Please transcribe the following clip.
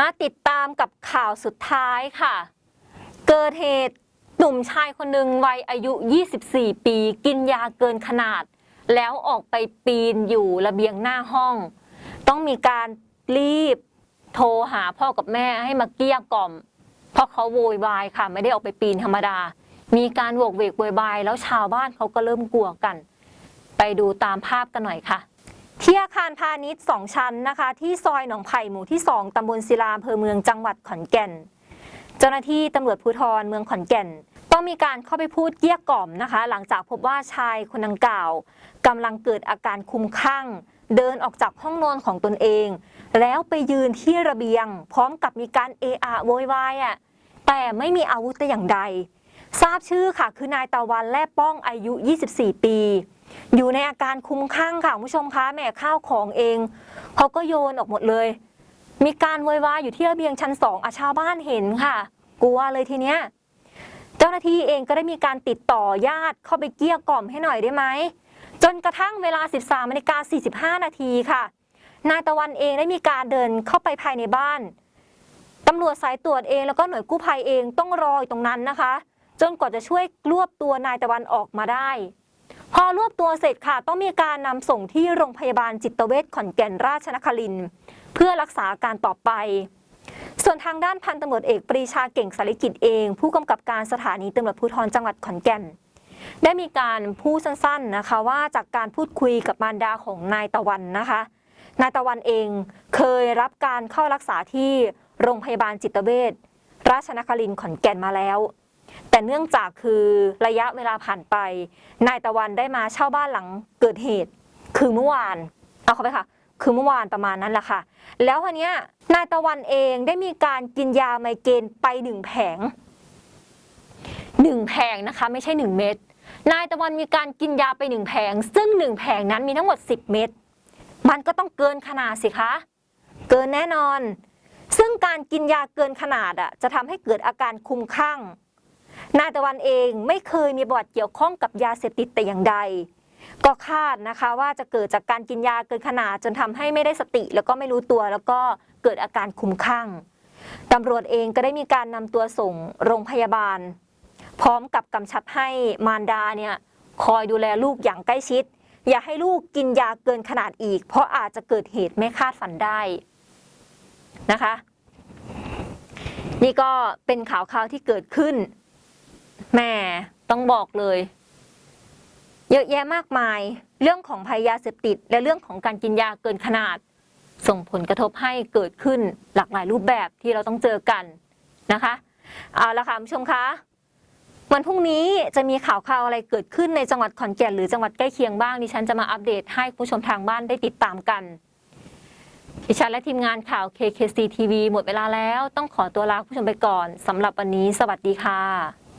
มาติดตามกับข่าวสุดท้ายค่ะ เกิดเหตุหนุ่มชายคนหนึ่งวัยอายุ 24 ปี กินยาเกินขนาด แล้วออกไปปีนอยู่ระเบียงหน้าห้อง ต้องมีการรีบโทรหาพ่อกับแม่ให้มาเกลี้ยกล่อม เพราะเขาโวยวายค่ะ ไม่ได้ออกไปปีนธรรมดา มีการโวกเวกโวยวายแล้วชาวบ้านเขาก็เริ่มกลัวกัน ไปดูตามภาพกันหน่อยค่ะ ที่อาคารพาณิชย์สองชั้นนะคะ ที่ซอยหนองไผ่หมู่ที่ 2 ตำบลศิลาอำเภอเมืองจังหวัดขอนแก่น เจ้าหน้าที่ตำรวจภูธรเมืองขอนแก่น ต้องมีการเข้าไปพูดเกลี้ยกล่อมนะคะ หลังจากพบว่าชายคนดังกล่าวกำลังเกิดอาการคลุ้มคลั่ง เดินออกจากห้องนอนของตนเอง แล้วไปยืนที่ระเบียง พร้อมกับมีการเอะอะโวยวายอะแต่ไม่มีอาวุธแต่อย่างใด ทราบชื่อค่ะ คือนายตะวันแล่ป้องอายุ 24 ปี อยู่ในอาการคุ้มคลั่งค่ะคุณผู้ชมคะแม่ข้าวของเองเขาก็โยนออกหมดเลย มีการโวยวายอยู่ที่ระเบียงชั้นสองอาชาวบ้านเห็นค่ะ กลัวเลยทีเนี้ยเจ้าหน้าที่เองก็ได้มีการติดต่อญาติเข้าไปเกลี้ยกล่อมให้หน่อยได้ไหมจนกระทั่งเวลา 13นาฬิกา45 นาทีค่ะ นายตะวันเองได้มีการเดินเข้าไปภายในบ้าน ตำรวจสายตรวจเองแล้วก็หน่วยกู้ภัยเองต้องรออยู่ตรงนั้นนะคะ จนกว่าจะช่วยรวบตัวนายตะวันออกมาได้ พอรวบตัวเสร็จค่ะต้องมีการนำส่งที่โรงพยาบาลจิตเวชขอนแก่นราชนครินเพื่อรักษาอาการต่อไป ส่วนทางด้านพันตำรวจเอกปรีชาเก่งสาริกิจเอง ผู้กำกับการสถานีตำรวจภูธรจังหวัดขอนแก่น ได้มีการพูดสั้นๆนะคะว่าจากการพูดคุยกับมารดาของนายตะวันนะคะนายตะวันเองเคยรับการเข้ารักษาที่โรงพยาบาลจิตเวชราชนครินขอนแก่นมาแล้ว แต่เนื่องจากคือระยะเวลาผ่านไป นายตะวันได้มาเช่าบ้านหลังเกิดเหตุ คือเมื่อวาน เอาเข้าไปค่ะ คือเมื่อวานประมาณนั้นแหละค่ะ แล้วทีเนี้ยนายตะวันเองได้มีการกินยาไมเกรนไปหนึ่งแผงหนึ่งแผงนะคะ ไม่ใช่หนึ่งเม็ดนายตะวันมีการกินยาไปหนึ่งแผง ซึ่งหนึ่งแผงนั้นมีทั้งหมด 10 เม็ดมันก็ต้องเกินขนาดสิคะ เกินแน่นอน ซึ่งการกินยาเกินขนาดอะจะทำให้เกิดอาการคุ้มคลั่ง นายตะวันเองไม่เคยมีประวัติเกี่ยวข้องกับยาเสพติดแต่อย่างใด ก็คาดนะคะว่าจะเกิดจากการกินยาเกินขนาดจนทำให้ไม่ได้สติ แล้วก็ไม่รู้ตัวแล้วก็เกิดอาการคุ้มคลั่งตำรวจเองก็ได้มีการนำตัวส่งโรงพยาบาล พร้อมกับกำชับให้มารดาเนี่ยคอยดูแลลูกอย่างใกล้ชิด อย่าให้ลูกกินยาเกินขนาดอีก เพราะอาจจะเกิดเหตุไม่คาดฝันได้นะคะ นี่ก็เป็นข่าวคราวที่เกิดขึ้น แหม่ต้องบอกเลย เยอะแยะมากมาย เรื่องของภัยยาเสพติด และเรื่องของการกินยาเกินขนาด ส่งผลกระทบให้เกิดขึ้นหลากหลายรูปแบบที่เราต้องเจอกันนะคะเอาละค่ะผู้ชมคะวันพรุ่งนี้จะมีข่าวคราวอะไรเกิดขึ้นในจังหวัดขอนแก่นหรือจังหวัดใกล้เคียงบ้างดิฉันจะมาอัปเดตให้ผู้ชมทางบ้านได้ติดตามกัน ดิฉันและทีมงานข่าว KKC TV หมดเวลาแล้ว ต้องขอตัวลาผู้ชมไปก่อนสำหรับวันนี้ สวัสดีค่ะ